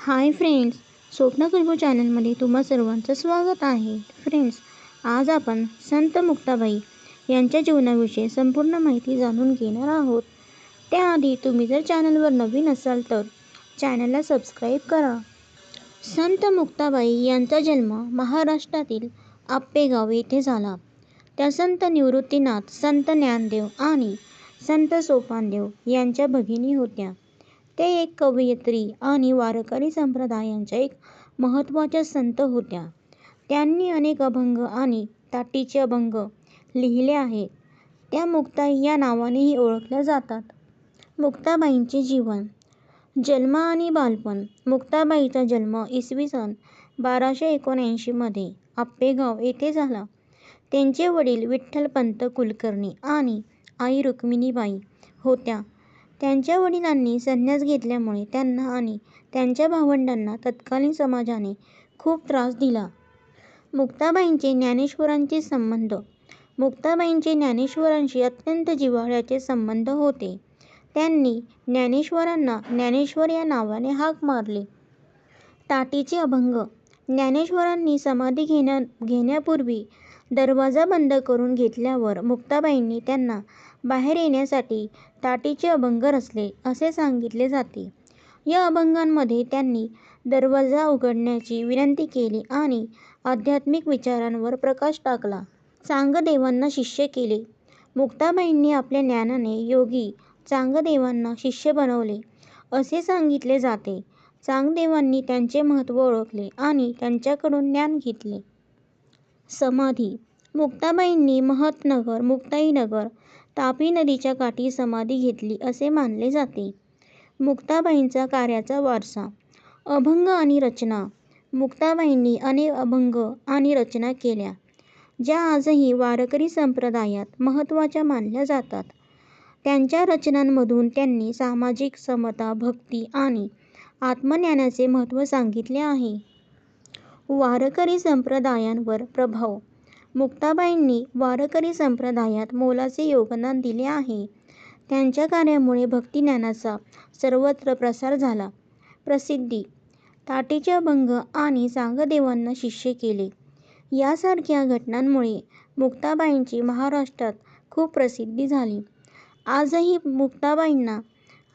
Hi friends स्वप्न कुलबू चॅनलमध्ये तुम्हा सर्वांचं स्वागत आहे. फ्रेंड्स आज आपण संत मुक्ताबाई यांच्या जीवनाविषयी संपूर्ण माहिती जाणून घेणार आहोत. त्याआधी तुम्ही जर चॅनलवर नवीन असाल तर चॅनलला सबस्क्राईब करा. संत मुक्ताबाई यांचा जन्म महाराष्ट्रातील आप्पेगाव येथे झाला. त्या संत निवृत्तीनाथ संत ज्ञानदेव आणि संत सोपानदेव यांच्या भगिनी होत्या. ते एक कवयित्री आणि वारकरी संप्रदायांच्या एक महत्त्वाच्या संत होत्या. त्यांनी अनेक अभंग आणि ताटीचे अभंग लिहिले आहेत. त्या मुक्ताई या नावानेही ओळखल्या जातात. मुक्ताबाईंचे जीवन, जन्म आणि बालपण मुक्ताबाईंचा जन्म इसवी सन बाराशे एकोणऐंशी मध्ये आप्पेगाव येथे झाला. त्यांचे वडील विठ्ठलपंत कुलकर्णी आणि आई रुक्मिणीबाई होत्या. त्यांच्या वडिलांनी संन्यास घेतल्यामुळे त्यांना आणि त्यांच्या भावंडांना तत्कालीन समाजाने खूप त्रास दिला. मुक्ताबाईंचे ज्ञानेश्वरांचे संबंध मुक्ताबाईंचे ज्ञानेश्वरांशी अत्यंत जिव्हाळ्याचे संबंध होते. त्यांनी ज्ञानेश्वरांना ज्ञानेश्वर या नावाने हाक मारली. ताटीचे अभंग ज्ञानेश्वरांनी समाधी घेण्यापूर्वी दरवाजा बंद करून घेतल्यावर मुक्ताबाईंनी त्यांना बाहेर येण्यासाठी ताटीचे अभंग रचले असे सांगितले जाते. या अभंगांमध्ये त्यांनी दरवाजा उघडण्याची विनंती केली आणि आध्यात्मिक विचारांवर प्रकाश टाकला. चांगदेवांना शिष्य केले मुक्ताबाईंनी आपल्या ज्ञानाने योगी चांगदेवांना शिष्य बनवले असे सांगितले जाते. चांगदेवांनी त्यांचे महत्त्व ओळखले आणि त्यांच्याकडून ज्ञान घेतले. समाधी मुक्ताबाईंनी महत्नगर, मुक्ताईनगर, तापी नदीच्या काठी समाधी घेतली असे मानले जाते. मुक्ताबाईंचा कार्याचा वारसा अभंग आणि रचना मुक्ताबाईंनी अनेक अभंग आणि रचना केल्या ज्या आजही वारकरी संप्रदायात महत्त्वाच्या मानल्या जातात. त्यांच्या रचनांमधून त्यांनी सामाजिक समता, भक्ती आणि आत्मज्ञानाचे महत्त्व सांगितले आहे. वारकरी संप्रदायांवर प्रभाव मुक्ताबाईंनी वारकरी संप्रदायात मोलाचे योगदान दिले आहे. त्यांच्या कार्यामुळे भक्तिज्ञानाचा सर्वत्र प्रसार झाला. प्रसिद्धी ताटीचे अभंग आणि सांगदेवांना शिष्य केले यासारख्या घटनांमुळे मुक्ताबाईंची महाराष्ट्रात खूप प्रसिद्धी झाली. आजही मुक्ताबाईंना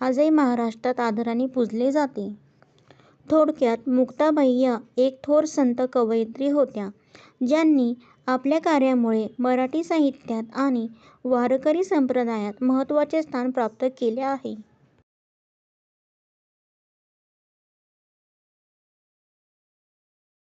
आजही महाराष्ट्रात आदराने पूजले जाते. थोडक्यात मुक्ताबाई या एक थोर संत कवयित्री होत्या ज्यांनी आपल्या कार्यामुळे मराठी साहित्यात आणि वारकरी संप्रदायात महत्त्वाचे स्थान प्राप्त केले आहे.